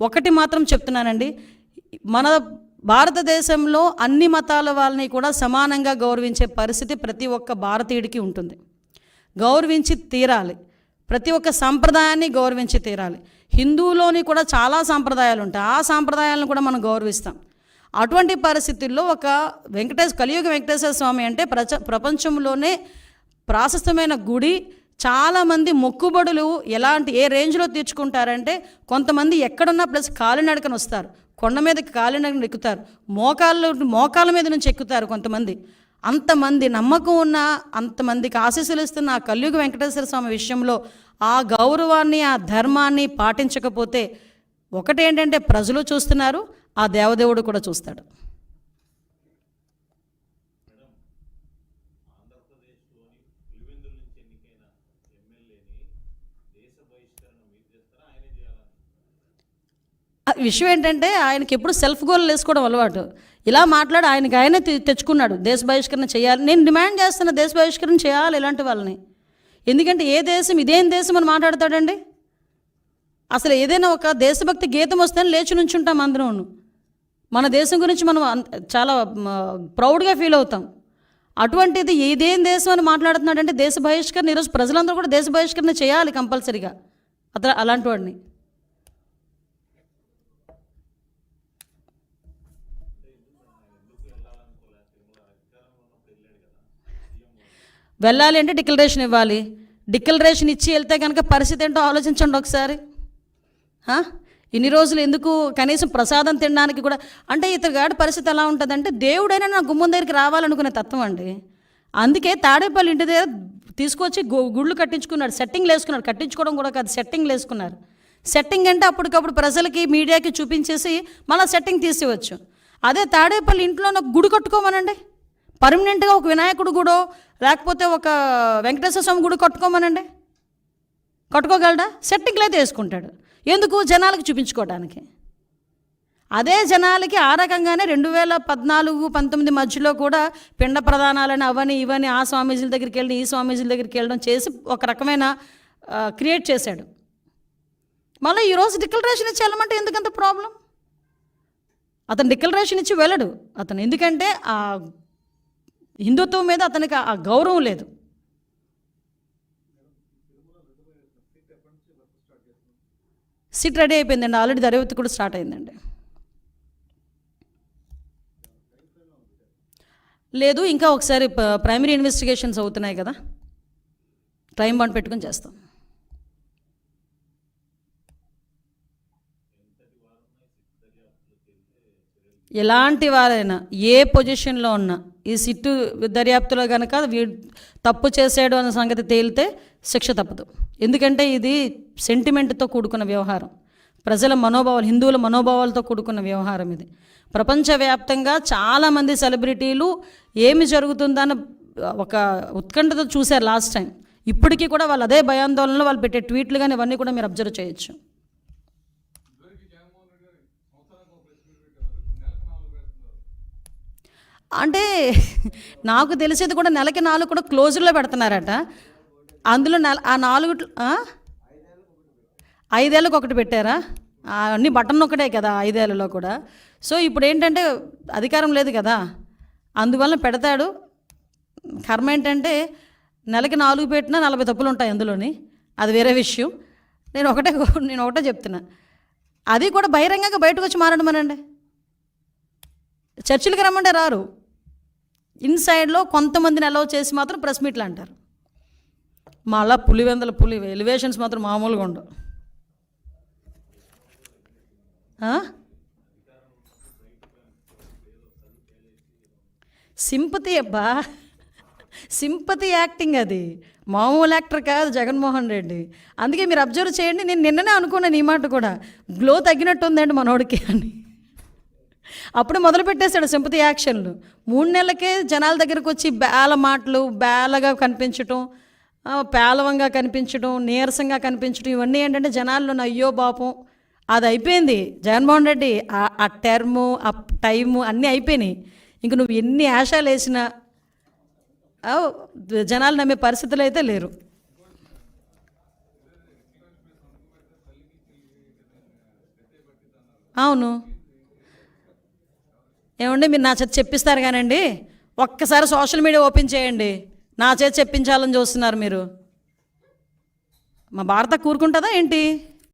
ఒకటి మాత్రం చెప్తున్నానండి. మన భారతదేశంలో అన్ని మతాల వాళ్ళని కూడా సమానంగా గౌరవించే పరిస్థితి ప్రతి ఒక్క భారతీయుడికి ఉంటుంది. గౌరవించి తీరాలి. ప్రతి ఒక్క సంప్రదాయాన్ని గౌరవించి తీరాలి. హిందువులోని కూడా చాలా సాంప్రదాయాలు ఉంటాయి. ఆ సాంప్రదాయాలను కూడా మనం గౌరవిస్తాం. అటువంటి పరిస్థితుల్లో ఒక వెంకటేశ్వర కలియుగ వెంకటేశ్వర స్వామి అంటే ప్రచ ప్రపంచంలోనే ప్రాశస్తమైన గుడి చాలామంది మొక్కుబడులు ఎలాంటి ఏ రేంజ్లో తీర్చుకుంటారంటే కొంతమంది ఎక్కడున్నా ప్లస్ కాలినడకన వస్తారు. కొండ మీదకి కాలినడకన ఎక్కుతారు. మోకాళ్ళు మోకాళ్ళ మీద నుంచి ఎక్కుతారు కొంతమంది. అంతమంది నమ్మకం ఉన్న అంతమందికి ఆశీస్సులు ఇస్తున్న ఆ కలియుగ వెంకటేశ్వర స్వామి విషయంలో ఆ గౌరవాన్ని ఆ ధర్మాన్ని పాటించకపోతే ఒకటేంటంటే ప్రజలు చూస్తున్నారు ఆ దేవదేవుడు కూడా చూస్తాడు. విషయం ఏంటంటే ఆయనకి ఎప్పుడు సెల్ఫ్ గోల్ వేసుకోవడం అలవాటు. ఇలా మాట్లాడి ఆయనకి ఆయనే తె- తెచ్చుకున్నాడు. దేశ బహిష్కరణ చేయాలి. నేను డిమాండ్ చేస్తున్న దేశ బహిష్కరణ చేయాలి ఇలాంటి వాళ్ళని. ఎందుకంటే ఏ దేశం ఇదేం దేశం అని మాట్లాడతాడండి? అసలు ఏదైనా ఒక దేశభక్తి గీతం వస్తే లేచి నుంచుంటాం అందరం మన దేశం గురించి మనం చాలా ప్రౌడ్గా ఫీల్ అవుతాం. అటువంటిది ఇదేం దేశం అని మాట్లాడుతున్నాడంటే దేశ బహిష్కరణ ఈరోజు ప్రజలందరూ కూడా దేశ బహిష్కరణ చేయాలి కంపల్సరీగా. అతను అలాంటి వాడిని. వెళ్ళాలి అంటే డిక్లరేషన్ ఇవ్వాలి. డిక్లరేషన్ ఇచ్చి వెళ్తే కనుక పరిస్థితి ఏంటో ఆలోచించండి ఒకసారి. ఇన్ని రోజులు ఎందుకు కనీసం ప్రసాదం తినడానికి కూడా అంటే ఇతరు గాడి పరిస్థితి ఎలా ఉంటుందంటే దేవుడైనా నా గుమ్మం దగ్గరికి రావాలనుకునే తత్వం అండి. అందుకే తాడేపల్లి ఇంటి దగ్గర తీసుకొచ్చి గుళ్ళు కట్టించుకున్నాడు. సెట్టింగ్లు వేసుకున్నాడు. కట్టించుకోవడం కూడా కాదు సెట్టింగ్లు వేసుకున్నారు. సెట్టింగ్ అంటే అప్పటికప్పుడు ప్రజలకి మీడియాకి చూపించేసి మళ్ళీ సెట్టింగ్ తీసేవచ్చు అదే తాడేపల్లి ఇంట్లో ఒక గుడి కట్టుకోమనండి. పర్మనెంట్గా ఒక వినాయకుడు గుడో లేకపోతే ఒక వెంకటేశ్వర స్వామి గుడి కట్టుకోమనండి. కట్టుకోగలడా? సెట్టింగ్లు అయితే వేసుకుంటాడు. ఎందుకు? జనాలకు చూపించుకోవడానికి అదే జనాలకి ఆ రకంగానే రెండు వేల పద్నాలుగు పంతొమ్మిది మధ్యలో కూడా పిండ ప్రధానాలని అవని ఇవని ఆ స్వామీజీల దగ్గరికి వెళ్ళి ఈ స్వామీజీల దగ్గరికి వెళ్ళడం చేసి ఒక రకమైన క్రియేట్ చేశాడు. మళ్ళీ ఈరోజు డిక్లరేషన్ ఇచ్చి వెళ్ళమంటే ఎందుకంత ప్రాబ్లం అతను డిక్లరేషన్ ఇచ్చి వెళ్ళడు. అతను ఎందుకంటే ఆ హిందుత్వం మీద అతనికి ఆ గౌరవం లేదు. సిట్ రెడీ అయిపోయిందండి. ఆల్రెడీ దర్యాప్తు కూడా స్టార్ట్ అయిందండి. లేదు ఇంకా ఒకసారి ప్రైమరీ ఇన్వెస్టిగేషన్స్ అవుతున్నాయి కదా. టైం బాండ్ పెట్టుకొని చేస్తాం. ఎలాంటి వారైనా ఏ పొజిషన్లో ఉన్నా ఈ సిట్టు దర్యాప్తులో కనుక వీ తప్పు చేసాడు అన్న సంగతి తేలితే శిక్ష తప్పదు. ఎందుకంటే ఇది సెంటిమెంట్తో కూడుకున్న వ్యవహారం. ప్రజల మనోభావాలు హిందువుల మనోభావాలతో కూడుకున్న వ్యవహారం ఇది. ప్రపంచవ్యాప్తంగా చాలామంది సెలబ్రిటీలు ఏమి జరుగుతుందని ఒక ఉత్కంఠతో చూశారు లాస్ట్ టైం. ఇప్పటికీ కూడా వాళ్ళు అదే భయాందోళనలో వాళ్ళు పెట్టే ట్వీట్లు కానీ ఇవన్నీ కూడా మీరు అబ్జర్వ్ చేయొచ్చు. అంటే నాకు తెలిసేది కూడా నెలకి నాలుగు కూడా క్లోజ్లో పెడుతున్నారట. అందులో నెల ఆ నాలుగు ఐదేళ్ళకి ఒకటి పెట్టారా? ఆ, అన్ని బటన్ ఒకటే కదా ఐదేళ్ళలో కూడా. సో ఇప్పుడు ఏంటంటే అధికారం లేదు కదా. అందువల్ల పెడతాడు. కర్మ ఏంటంటే నెలకి నాలుగు పెట్టినా నలభై తప్పులు ఉంటాయి అందులోని. అది వేరే విషయం. నేను ఒకటే నేను ఒకటే చెప్తున్నా. అది కూడా బహిరంగంగా బయటకు వచ్చి మారడమనండి? చర్చిలకి రమ్మంటే రారు. ఇన్సైడ్లో కొంతమందిని అలౌ చేసి మాత్రం ప్రెస్ మీట్లు అంటారు. మళ్ళా పులివెందల పులి ఎలివేషన్స్ మాత్రం మామూలుగా ఉండవు. సింపతి అబ్బా. సింపతి యాక్టింగ్ అది. మామూలు యాక్టర్ కాదు జగన్మోహన్ రెడ్డి. అందుకే మీరు అబ్జర్వ్ చేయండి నేను నిన్ననే అనుకున్నాను ఈ మాట కూడా. గ్లో తగ్గినట్టు ఉందండి మనోడికి అని. అప్పుడు మొదలు పెట్టేశాడు సింపతి యాక్షన్లు. మూడు నెలలకే జనాల దగ్గరకు వచ్చి బేల మాటలు బేలగా కనిపించటం పేలవంగా కనిపించడం నీరసంగా కనిపించడం ఇవన్నీ ఏంటంటే జనాల్లో అయ్యో పాపం అది అయిపోయింది. జగన్మోహన్ రెడ్డి ఆ- ఆ టర్ము ఆ టైము అన్నీ అయిపోయినాయి. ఇంక నువ్వు ఎన్ని ఆశాలు వేసినా జనాలు నమ్మే పరిస్థితులు అయితే లేరు. అవును. ఏమండి మీరు నా చేతి చెప్పిస్తారు కానండి. ఒక్కసారి సోషల్ మీడియా ఓపెన్ చేయండి. నా చేతి చెప్పించాలని చూస్తున్నారు మీరు. మా భారత కూరుకుంటుందా ఏంటి?